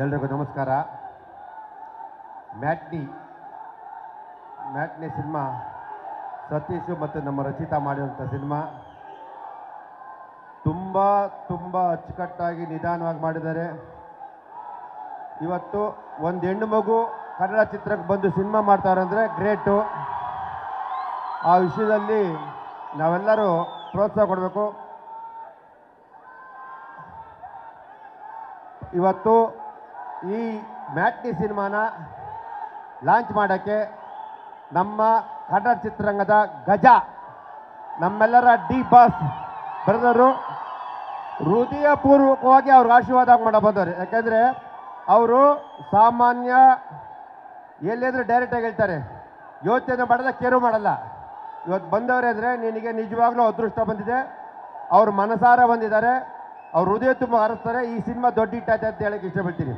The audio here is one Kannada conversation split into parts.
ಎಲ್ರಿಗೂ ನಮಸ್ಕಾರ. ಮ್ಯಾಟ್ನಿ ಮ್ಯಾಟ್ನಿ ಸಿನಿಮಾ, ಸತೀಶು ಮತ್ತು ನಮ್ಮ ರಚಿತಾ ಮಾಡಿರುವಂಥ ಸಿನಿಮಾ. ತುಂಬ ತುಂಬ ಅಚ್ಚುಕಟ್ಟಾಗಿ ನಿಧಾನವಾಗಿ ಮಾಡಿದ್ದಾರೆ. ಇವತ್ತು ಒಂದು ಹೆಣ್ಣು ಮಗು ಕನ್ನಡ ಚಿತ್ರಕ್ಕೆ ಬಂದು ಸಿನಿಮಾ ಮಾಡ್ತಾರೆ ಅಂದರೆ ಗ್ರೇಟು. ಆ ವಿಷಯದಲ್ಲಿ ನಾವೆಲ್ಲರೂ ಪ್ರೋತ್ಸಾಹ ಕೊಡಬೇಕು. ಇವತ್ತು ಈ ಮ್ಯಾಟ್ನಿ ಸಿನಿಮಾನ ಲಾಂಚ್ ಮಾಡೋಕ್ಕೆ ನಮ್ಮ ಕನ್ನಡ ಚಿತ್ರರಂಗದ ಗಜ, ನಮ್ಮೆಲ್ಲರ ಡಿ ಬಾಸ್ ಬ್ರದರು ಹೃದಯಪೂರ್ವಕವಾಗಿ ಅವ್ರಿಗೆ ಆಶೀರ್ವಾದ ಮಾಡೋ ಬಂದವರು. ಯಾಕೆಂದರೆ ಅವರು ಸಾಮಾನ್ಯ ಎಲ್ಲಿದ್ರೆ ಡೈರೆಕ್ಟಾಗಿ ಹೇಳ್ತಾರೆ, ಯೋಚನೆ ಮಾಡಲ್ಲ, ಕೇರು ಮಾಡಲ್ಲ. ಇವತ್ತು ಬಂದವರೇ ಅಂದರೆ ನಿನಗೆ ನಿಜವಾಗ್ಲೂ ಅದೃಷ್ಟ ಬಂದಿದೆ. ಅವ್ರ ಮನಸಾರ ಬಂದಿದ್ದಾರೆ. ಅವ್ರು ಹೃದಯ ತುಂಬ ಹರಿಸ್ತಾರೆ. ಈ ಸಿನಿಮಾ ದೊಡ್ಡ ಹಿಟ್ಟಾಯ್ತು ಅಂತ ಹೇಳಕ್ಕೆ ಇಷ್ಟಪಡ್ತೀನಿ.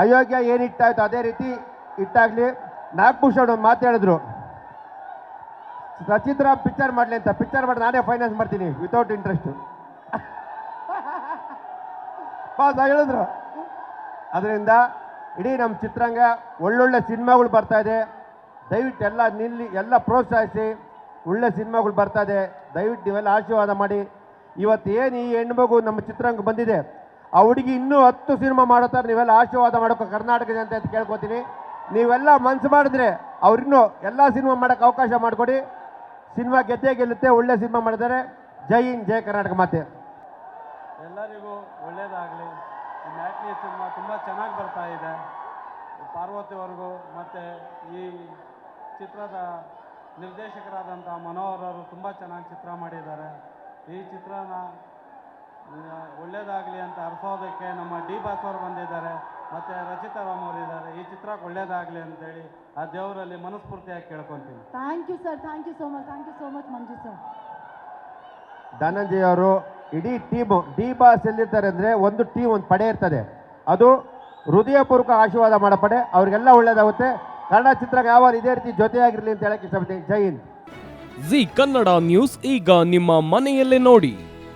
ಅಯೋಗ್ಯ ಏನು ಇಟ್ಟಾಯ್ತು ಅದೇ ರೀತಿ ಇಟ್ಟಾಗಲಿ. ನಾಗಭೂಷಣ್ ಒಂದು ಮಾತು ಹೇಳಿದ್ರು. ಸಚಿತ್ರ ಪಿಕ್ಚರ್ ಮಾಡಲಿ ಅಂತ. ಪಿಕ್ಚರ್ ಮಾಡಿ, ನಾನೇ ಫೈನಾನ್ಸ್ ಮಾಡ್ತೀನಿ ವಿತೌಟ್ ಇಂಟ್ರೆಸ್ಟ್ ಹೇಳಿದ್ರು. ಅದರಿಂದ ಇಡೀ ನಮ್ಮ ಚಿತ್ರರಂಗ ಒಳ್ಳೊಳ್ಳೆ ಸಿನಿಮಾಗಳು ಬರ್ತಾ ಇದೆ. ದಯವಿಟ್ಟು ಎಲ್ಲ ನಿಲ್ಲಿ, ಎಲ್ಲ ಪ್ರೋತ್ಸಾಹಿಸಿ. ಒಳ್ಳೆ ಸಿನಿಮಾಗಳು ಬರ್ತಾ ಇದೆ. ದಯವಿಟ್ಟು ನೀವೆಲ್ಲ ಆಶೀರ್ವಾದ ಮಾಡಿ. ಇವತ್ತು ಏನು ಈ ಹೆಣ್ಮಗು ನಮ್ಮ ಚಿತ್ರರಂಗ ಬಂದಿದೆ? ಆ ಹುಡುಗಿ ಇನ್ನೂ ಹತ್ತು ಸಿನಿಮಾ ಮಾಡುತ್ತಾರೆ. ನೀವೆಲ್ಲ ಆಶೀರ್ವಾದ ಮಾಡೋಕೆ ಕರ್ನಾಟಕ ಜನತೆ ಅಂತ ಕೇಳ್ಕೊತೀನಿ. ನೀವೆಲ್ಲ ಮನ್ಸು ಮಾಡಿದ್ರೆ ಅವ್ರಿನ್ನೂ ಎಲ್ಲ ಸಿನಿಮಾ ಮಾಡೋಕೆ ಅವಕಾಶ ಮಾಡಿಕೊಡಿ. ಸಿನಿಮಾ ಗೆದ್ದೇ ಗೆಲ್ಲುತ್ತೆ, ಒಳ್ಳೆ ಸಿನಿಮಾ ಮಾಡಿದ್ದಾರೆ. ಜೈ ಹಿಂದ್, ಜೈ ಕರ್ನಾಟಕ ಮಾತೆ. ಎಲ್ಲರಿಗೂ ಒಳ್ಳೆಯದಾಗಲಿ ಈ ಸಿನಿಮಾ ತುಂಬ ಚೆನ್ನಾಗಿ ಬರ್ತಾ ಇದೆ. ಪಾರ್ವತಿವರೆಗೂ ಮತ್ತು ಈ ಚಿತ್ರದ ನಿರ್ದೇಶಕರಾದಂಥ ಮನೋಹರ್ ಅವರು ತುಂಬ ಚೆನ್ನಾಗಿ ಚಿತ್ರ ಮಾಡಿದ್ದಾರೆ. ಈ ಚಿತ್ರನ ಒಳ್ಳೆಯದಾಗಲಿ ಅಂತ ಹರಿಸೋದಕ್ಕೆ ನಮ್ಮ ಡಿ ಬಾಸ್ ಅವರು ಬಂದಿದ್ದಾರೆ ಮತ್ತು ರಚಿತಾ ರಾಮ್ ಅವರು ಇದ್ದಾರೆ. ಈ ಚಿತ್ರಕ್ಕೆ ಒಳ್ಳೆಯದಾಗಲಿ ಅಂತೇಳಿ ಆ ದೇವರಲ್ಲಿ ಮನಸ್ಫೂರ್ತಿಯಾಗಿ ಕೇಳ್ಕೊತೀನಿ. Thank you sir thank you so much thank you so much Manju sir Dhananjaya ಅವರು ಇಡೀ ಟೀಮ್ ಡಿ ಬಾಸ್ ಎಲ್ಲಿರ್ತಾರೆ ಅಂದರೆ ಒಂದು ಟೀಮ್ ಒಂದು ಪಡೆ ಇರ್ತದೆ. ಅದು ಹೃದಯಪೂರ್ವಕ ಆಶೀರ್ವಾದ ಮಾಡೋ ಪಡೆ ಅವ್ರಿಗೆಲ್ಲ ಒಳ್ಳೇದಾಗುತ್ತೆ. ಕನ್ನಡ ಚಿತ್ರಕ್ಕೆ ಯಾವ ಇದೇ ರೀತಿ ಜೊತೆಯಾಗಿರಲಿ ಅಂತ ಹೇಳಕ್ಕೆ ಇಷ್ಟಪಡ್ತೀನಿ. ಜೈ ಹಿಂದ್. ಜಿ ಕನ್ನಡ ನ್ಯೂಸ್ ಈಗ ನಿಮ್ಮ ಮನೆಯಲ್ಲೇ ನೋಡಿ.